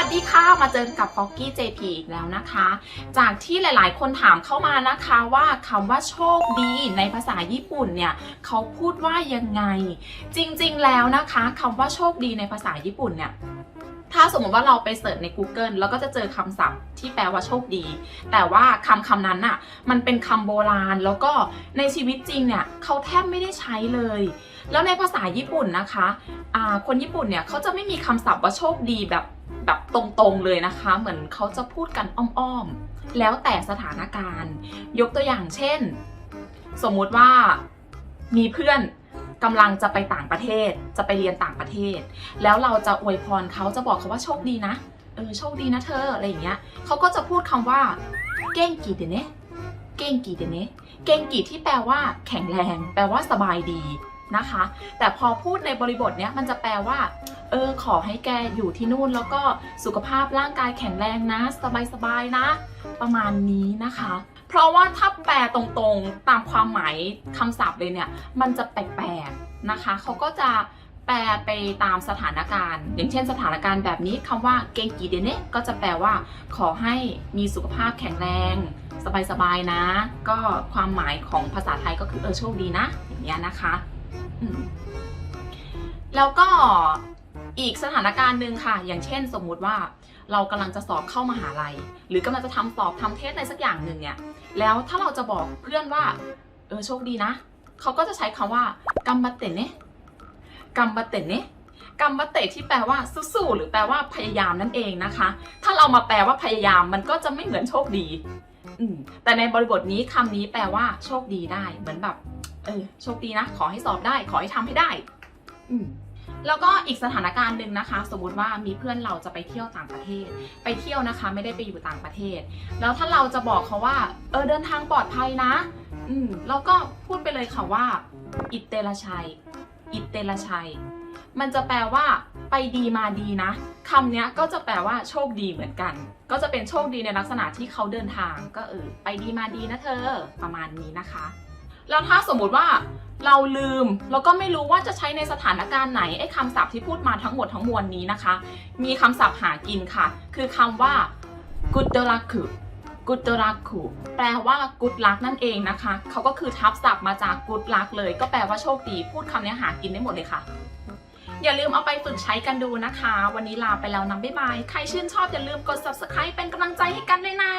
วัสดีค่ะ มาเจอกับฟอกกี้ JP อีกแล้วนะคะ จากที่หลายๆ คนถามเข้ามานะคะว่าคำว่าโชคดีในภาษาญี่ปุ่นเนี่ยเขาพูดว่ายังไง จริงๆ แล้วนะคะคำว่าโชคดีในภาษาญี่ปุ่นเนี่ยถ้าสมมติว่าเราไปเสิร์ชใน Google แล้วก็จะเจอคำศัพท์ที่แปลว่าโชคดี แต่ว่าคำคำนั้นน่ะมันเป็นคำโบราณ แล้วก็ในชีวิตจริงเนี่ยเขาแทบไม่ได้ใช้เลย แล้วในภาษาญี่ปุ่นนะคะคนญี่ปุ่นเนี่ยเขาจะไม่มีคำศัพท์ว่าโชคดีแบบ แบบตรงๆเลยนะคะ เหมือนเขาจะพูดกันอ้อมๆ แล้วแต่สถานการณ์ ยกตัวอย่างเช่น สมมุติว่ามีเพื่อนกำลังจะไปต่างประเทศ จะไปเรียนต่างประเทศ แล้วเราจะอวยพรเขาจะบอกเขาว่าโชคดีนะ เออโชคดีนะเธออะไรอย่างเงี้ยเขาก็จะพูดคำว่า เก้งกีเดเนะเก้งกีเดเนะเก้งกีที่แปลว่าแข็งแรง แปลว่าสบายดีนะคะ แต่พอพูดในบริบทเนี้ยมันจะแปลว่า เออขอให้แกอยู่ที่นู่นแล้วก็สุขภาพร่างกายแข็งแรงนะ สบายๆนะ ประมาณนี้นะคะ เพราะว่าถ้าแปลตรงๆตามความหมายคำศัพท์เลยเนี่ย มันจะแปลกๆนะคะเขาก็จะแปลไปตามสถานการณ์ อย่างเช่นสถานการณ์แบบนี้คำว่าเกงกีเดเนะก็จะแปลว่า ขอให้มีสุขภาพแข็งแรงสบายๆนะ ก็ความหมายของภาษาไทยก็คือเออโชคดีนะ อย่างเงี้ยนะคะ แล้วก็ อีกสถานการณ์หนึ่งค่ะ อย่างเช่น สมมุติว่าเรากำลังจะสอบเข้ามหาลัย หรือกำลังจะทำสอบทำเทสอะไรสักอย่างหนึ่งเนี่ยแล้วถ้าเราจะบอกเพื่อนว่าเออโชคดีนะเขาก็จะใช้คำว่ากัมบัตเตเนกัมบัตเตเนกัมบัตเตที่แปลว่าสู้ๆหรือแปลว่าพยายามนั่นเองนะคะ ถ้าเรามาแปลว่าพยายามมันก็จะไม่เหมือนโชคดีอืมแต่ในบริบทนี้คำนี้แปลว่าโชคดีได้ เหมือนแบบ เออโชคดีนะ ขอให้สอบได้ ขอให้ทำให้ได้ อืม แล้วก็อีกสถานการณ์หนึ่งนะคะ สมมติว่ามีเพื่อนเราจะไปเที่ยวต่างประเทศ ไปเที่ยวนะคะ ไม่ได้ไปอยู่ต่างประเทศ แล้วถ้าเราจะบอกเขาว่าเออเดินทางปลอดภัยนะ อืมแล้วก็พูดไปเลยค่ะว่า อิตเตละชัย อิตเตละชัย มันจะแปลว่า ไปดีมาดีนะคำนี้ก็จะแปลว่าโชคดีเหมือนกัน ก็จะเป็นโชคดีในลักษณะที่เขาเดินทาง ก็เออไปดีมาดีนะเธอ ประมาณนี้นะคะ แล้วถ้าสมมติว่า เราลืมแล้วก็ไม่รู้ว่าจะใช้ในสถานการณ์ไหนไอ้คำศัพท์ที่พูดมาทั้งหมดทั้งมวลนี้นะคะ มีคำศัพท์หากินค่ะ คือคำว่า good luck good luck แปลว่า good luck นั่นเองนะคะ เขาก็คือทับศัพท์มาจาก good luck เลย ก็แปลว่าโชคดี พูดคำนี้หากินได้หมดเลยค่ะ อย่าลืมเอาไปฝึกใช้กันดูนะคะ วันนี้ลาไปแล้วนะบ๊ายบาย ใครชื่นชอบอย่าลืมกด subscribe เป็นกำลังใจให้กันด้วยนะ